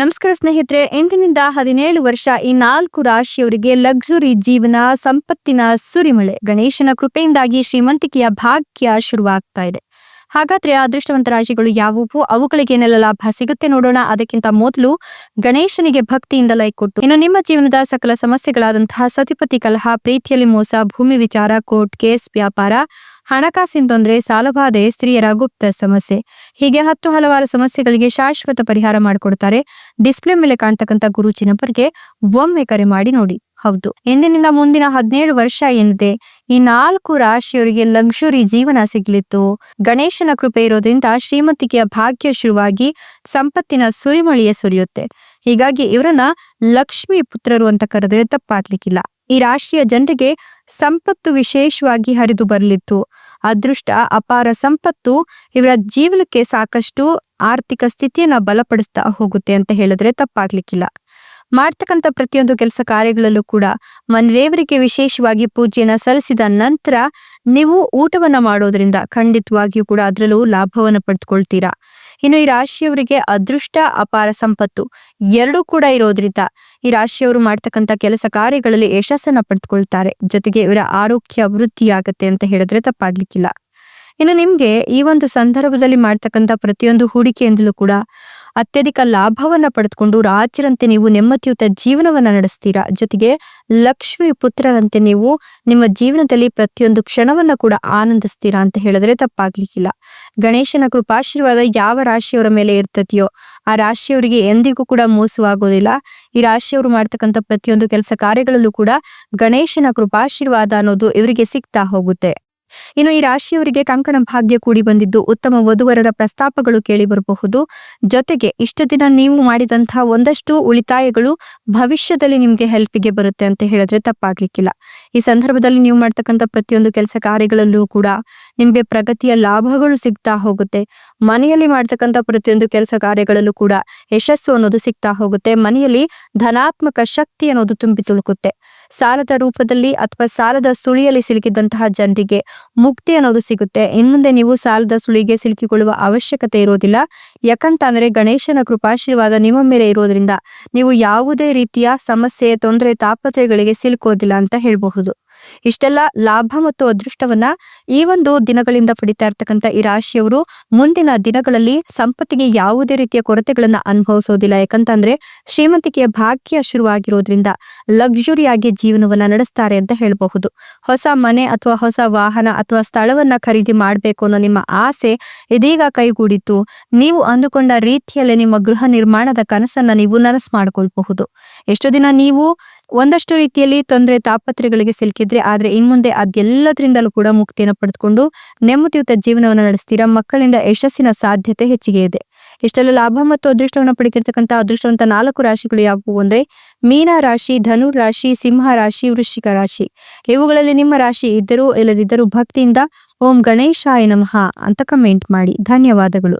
ನಮಸ್ಕಾರ ಸ್ನೇಹಿತರೆ, ಇಂದಿನಿಂದ ಹದಿನೇಳು ವರ್ಷ ಈ ನಾಲ್ಕು ರಾಶಿಯವರಿಗೆ ಲಕ್ಸುರಿ ಜೀವನ ಸಂಪತ್ತಿನ ಸುರಿಮಳೆ. ಗಣೇಶನ ಕೃಪೆಯಿಂದಾಗಿ ಶ್ರೀಮಂತಿಕೆಯ ಭಾಗ್ಯ ಶುರುವಾಗ್ತಾ ಇದೆ. ಹಾಗಾದ್ರೆ ಅದೃಷ್ಟವಂತ ರಾಶಿಗಳು ಯಾವುವು? ಅವುಗಳಿಗೆ ಏನೆಲ್ಲ ಲಾಭ ಸಿಗುತ್ತೆ ನೋಡೋಣ. ಅದಕ್ಕಿಂತ ಮೊದಲು ಗಣೇಶನಿಗೆ ಭಕ್ತಿಯಿಂದ ಲೈಕ್ ಕೊಟ್ಟು, ಇನ್ನು ನಿಮ್ಮ ಜೀವನದ ಸಕಲ ಸಮಸ್ಯೆಗಳಾದಂತಹ ಸತಿಪತಿ ಕಲಹ, ಪ್ರೀತಿಯಲ್ಲಿ ಮೋಸ, ಭೂಮಿ ವಿಚಾರ, ಕೋರ್ಟ್ ಕೇಸ್, ವ್ಯಾಪಾರ ಹಣಕಾಸಿನ ತೊಂದರೆ, ಸಾಲಬಾಧೆ, ಸ್ತ್ರೀಯರ ಗುಪ್ತ ಸಮಸ್ಯೆ. ಹೀಗೆ ಹತ್ತು ಹಲವಾರು ಸಮಸ್ಯೆಗಳಿಗೆ ಶಾಶ್ವತ ಪರಿಹಾರ ಮಾಡಿಕೊಡ್ತಾರೆ. ಡಿಸ್ಪ್ಲೇ ಮೇಲೆ ಕಾಣ್ತಕ್ಕಂಥ ಗುರು ನಂಬರ್ಗೆ ಒಮ್ಮೆ ಕರೆ ಮಾಡಿ ನೋಡಿ. ಹೌದು. ಇಂದಿನಿಂದ ಮುಂದಿನ ಹದಿನೇಳು ವರ್ಷ ಏನಿದೆ ಈ ನಾಲ್ಕು ರಾಶಿಯವರಿಗೆ ಲಕ್ಷುರಿ ಜೀವನ ಸಿಗ್ಲಿತ್ತು. ಗಣೇಶನ ಕೃಪೆ ಇರೋದ್ರಿಂದ ಶ್ರೀಮಂತಿಕೆಯ ಭಾಗ್ಯ ಶುರುವಾಗಿ ಸಂಪತ್ತಿನ ಸುರಿಮಳಿಯೇ ಸುರಿಯುತ್ತೆ. ಹೀಗಾಗಿ ಇವರನ್ನ ಲಕ್ಷ್ಮಿ ಪುತ್ರರು ಅಂತ ಕರೆದ್ರೆ ತಪ್ಪಾಗ್ಲಿಕ್ಕಿಲ್ಲ. ಈ ರಾಶಿಯ ಜನರಿಗೆ ಸಂಪತ್ತು ವಿಶೇಷವಾಗಿ ಹರಿದು ಬರಲಿತ್ತು. ಅದೃಷ್ಟ, ಅಪಾರ ಸಂಪತ್ತು ಇವರ ಜೀವನಕ್ಕೆ ಸಾಕಷ್ಟು ಆರ್ಥಿಕ ಸ್ಥಿತಿಯನ್ನ ಬಲಪಡಿಸ್ತಾ ಹೋಗುತ್ತೆ ಅಂತ ಹೇಳಿದ್ರೆ ತಪ್ಪಾಗ್ಲಿಕ್ಕಿಲ್ಲ. ಮಾಡ್ತಕ್ಕಂಥ ಪ್ರತಿಯೊಂದು ಕೆಲಸ ಕಾರ್ಯಗಳಲ್ಲೂ ಕೂಡ ಮನೆದೇವರಿಗೆ ವಿಶೇಷವಾಗಿ ಪೂಜೆಯನ್ನ ಸಲ್ಲಿಸಿದ ನಂತರ ನೀವು ಊಟವನ್ನ ಮಾಡೋದ್ರಿಂದ ಖಂಡಿತವಾಗಿಯೂ ಕೂಡ ಅದರಲ್ಲೂ ಲಾಭವನ್ನ ಪಡೆದುಕೊಳ್ತೀರಾ ಇನ್ನು ಈ ರಾಶಿಯವರಿಗೆ ಅದೃಷ್ಟ ಅಪಾರ ಸಂಪತ್ತು ಎರಡೂ ಕೂಡ ಇರೋದ್ರಿಂದ ಈ ರಾಶಿಯವರು ಮಾಡ್ತಕ್ಕಂಥ ಕೆಲಸ ಕಾರ್ಯಗಳಲ್ಲಿ ಯಶಸ್ಸನ್ನ ಪಡೆದುಕೊಳ್ತಾರೆ. ಜೊತೆಗೆ ಇವರ ಆರೋಗ್ಯ ವೃದ್ಧಿಯಾಗತ್ತೆ ಅಂತ ಹೇಳಿದ್ರೆ ತಪ್ಪಾಗ್ಲಿಕ್ಕಿಲ್ಲ. ಇನ್ನು ನಿಮ್ಗೆ ಈ ಒಂದು ಸಂದರ್ಭದಲ್ಲಿ ಮಾಡ್ತಕ್ಕಂಥ ಪ್ರತಿಯೊಂದು ಹೂಡಿಕೆಯಿಂದಲೂ ಕೂಡ ಅತ್ಯಧಿಕ ಲಾಭವನ್ನ ಪಡೆದುಕೊಂಡು ರಾಜರಂತೆ ನೀವು ನೆಮ್ಮದಿಯುತ ಜೀವನವನ್ನ ನಡೆಸ್ತೀರಾ? ಜೊತೆಗೆ ಲಕ್ಷ್ಮಿ ಪುತ್ರರಂತೆ ನೀವು ನಿಮ್ಮ ಜೀವನದಲ್ಲಿ ಪ್ರತಿಯೊಂದು ಕ್ಷಣವನ್ನ ಕೂಡ ಆನಂದಿಸ್ತೀರಾ ಅಂತ ಹೇಳಿದ್ರೆ ತಪ್ಪಾಗ್ಲಿಕ್ಕಿಲ್ಲ. ಗಣೇಶನ ಕೃಪಾಶೀರ್ವಾದ ಯಾವ ರಾಶಿಯವರ ಮೇಲೆ ಇರ್ತದೆಯೋ, ಆ ರಾಶಿಯವರಿಗೆ ಎಂದಿಗೂ ಕೂಡ ಮೋಸವಾಗೋದಿಲ್ಲ. ಈ ರಾಶಿಯವರು ಮಾಡ್ತಕ್ಕಂತ ಪ್ರತಿಯೊಂದು ಕೆಲಸ ಕಾರ್ಯಗಳಲ್ಲೂ ಕೂಡ ಗಣೇಶನ ಕೃಪಾಶೀರ್ವಾದ ಅನ್ನೋದು ಇವರಿಗೆ ಸಿಗ್ತಾ ಹೋಗುತ್ತೆ. ಇನ್ನು ಈ ರಾಶಿಯವರಿಗೆ ಕಂಕಣ ಭಾಗ್ಯ ಕೂಡಿ ಬಂದಿದ್ದು ಉತ್ತಮ ವಧುವರರ ಪ್ರಸ್ತಾಪಗಳು ಕೇಳಿ ಬರಬಹುದು. ಜೊತೆಗೆ ಇಷ್ಟ ದಿನ ನೀವು ಮಾಡಿದಂತಹ ಒಂದಷ್ಟು ಉಳಿತಾಯಗಳು ಭವಿಷ್ಯದಲ್ಲಿ ನಿಮ್ಗೆ ಹೆಲ್ಪಿಗೆ ಬರುತ್ತೆ ಅಂತ ಹೇಳಿದ್ರೆ ತಪ್ಪಾಗ್ಲಿಕ್ಕಿಲ್ಲ. ಈ ಸಂದರ್ಭದಲ್ಲಿ ನೀವು ಮಾಡ್ತಕ್ಕಂಥ ಪ್ರತಿಯೊಂದು ಕೆಲಸ ಕಾರ್ಯಗಳಲ್ಲೂ ಕೂಡ ನಿಮ್ಗೆ ಪ್ರಗತಿಯ ಲಾಭಗಳು ಸಿಗ್ತಾ ಹೋಗುತ್ತೆ. ಮನೆಯಲ್ಲಿ ಮಾಡ್ತಕ್ಕಂಥ ಪ್ರತಿಯೊಂದು ಕೆಲಸ ಕಾರ್ಯಗಳಲ್ಲೂ ಕೂಡ ಯಶಸ್ಸು ಅನ್ನೋದು ಸಿಗ್ತಾ ಹೋಗುತ್ತೆ. ಮನೆಯಲ್ಲಿ ಧನಾತ್ಮಕ ಶಕ್ತಿ ಅನ್ನೋದು ತುಂಬಿ ತುಳುಕುತ್ತೆ. ಸಾಲದ ರೂಪದಲ್ಲಿ ಅಥವಾ ಸಾಲದ ಸುಳಿಯಲ್ಲಿ ಸಿಲುಕಿದಂತಹ ಜನರಿಗೆ ಮುಕ್ತಿ ಅನ್ನೋದು ಸಿಗುತ್ತೆ. ಇನ್ಮುಂದೆ ನೀವು ಸಾಲದ ಸುಳಿಗೆ ಸಿಲುಕಿಕೊಳ್ಳುವ ಅವಶ್ಯಕತೆ ಇರೋದಿಲ್ಲ. ಯಾಕಂತ ಅಂದ್ರೆ ಗಣೇಶನ ಕೃಪಾಶೀರ್ವಾದ ನಿಮ್ಮ ಮೇಲೆ ಇರೋದ್ರಿಂದ ನೀವು ಯಾವುದೇ ರೀತಿಯ ಸಮಸ್ಯೆ, ತೊಂದರೆ, ತಾಪತ್ರಯಗಳಿಗೆ ಸಿಲುಕೋದಿಲ್ಲ ಅಂತ ಹೇಳ್ಬಹುದು. ಇಷ್ಟೆಲ್ಲ ಲಾಭ ಮತ್ತು ಅದೃಷ್ಟವನ್ನ ಈ ಒಂದು ದಿನಗಳಿಂದ ಪಡಿತಾ ಇರ್ತಕ್ಕಂಥ ಈ ರಾಶಿಯವರು ಮುಂದಿನ ದಿನಗಳಲ್ಲಿ ಸಂಪತ್ತಿಗೆ ಯಾವುದೇ ರೀತಿಯ ಕೊರತೆಗಳನ್ನ ಅನುಭವಿಸೋದಿಲ್ಲ. ಯಾಕಂತಂದ್ರೆ ಶ್ರೀಮಂತಿಕೆಯ ಭಾಗ್ಯ ಶುರುವಾಗಿರೋದ್ರಿಂದ ಲಕ್ಸುರಿಯಾಗಿ ಜೀವನವನ್ನ ನಡೆಸ್ತಾರೆ ಅಂತ ಹೇಳಬಹುದು. ಹೊಸ ಮನೆ ಅಥವಾ ಹೊಸ ವಾಹನ ಅಥವಾ ಸ್ಥಳವನ್ನ ಖರೀದಿ ಮಾಡಬೇಕು ಅನ್ನೋ ನಿಮ್ಮ ಆಸೆ ಇದೀಗ ಕೈಗೂಡಿತ್ತು ನೀವು ಅಂದುಕೊಂಡ ರೀತಿಯಲ್ಲಿ ನಿಮ್ಮ ಗೃಹ ನಿರ್ಮಾಣದ ಕನಸನ್ನ ನೀವು ನನಸು ಮಾಡ್ಕೊಳ್ಬಹುದು. ಎಷ್ಟು ದಿನ ನೀವು ಒಂದಷ್ಟು ರೀತಿಯಲ್ಲಿ ತೊಂದರೆ ತಾಪತ್ರೆಗಳಿಗೆ ಸಿಲುಕಿದ್ರೆ, ಆದ್ರೆ ಇನ್ಮುಂದೆ ಅದೆಲ್ಲದ್ರಿಂದಲೂ ಕೂಡ ಮುಕ್ತಿಯನ್ನು ಪಡೆದುಕೊಂಡು ನೆಮ್ಮದಿಯುತ ಜೀವನವನ್ನು ನಡೆಸ್ತೀರಾ? ಮಕ್ಕಳಿಂದ ಯಶಸ್ಸಿನ ಸಾಧ್ಯತೆ ಹೆಚ್ಚಿಗೆ ಇದೆ. ಇಷ್ಟೆಲ್ಲ ಲಾಭ ಮತ್ತು ಅದೃಷ್ಟವನ್ನು ಪಡೆದಿರ್ತಕ್ಕಂಥ ಅದೃಷ್ಟವಂತ ನಾಲ್ಕು ರಾಶಿಗಳು ಯಾವುವು ಅಂದ್ರೆ, ಮೀನ ರಾಶಿ, ಧನು ರಾಶಿ, ಸಿಂಹ ರಾಶಿ, ವೃಶ್ಚಿಕ ರಾಶಿ. ಇವುಗಳಲ್ಲಿ ನಿಮ್ಮ ರಾಶಿ ಇದ್ದರೂ ಇಲ್ಲದಿದ್ದರೂ ಭಕ್ತಿಯಿಂದ ಓಂ ಗಣೇಶಾಯ ನಮಃ ಅಂತ ಕಮೆಂಟ್ ಮಾಡಿ. ಧನ್ಯವಾದಗಳು.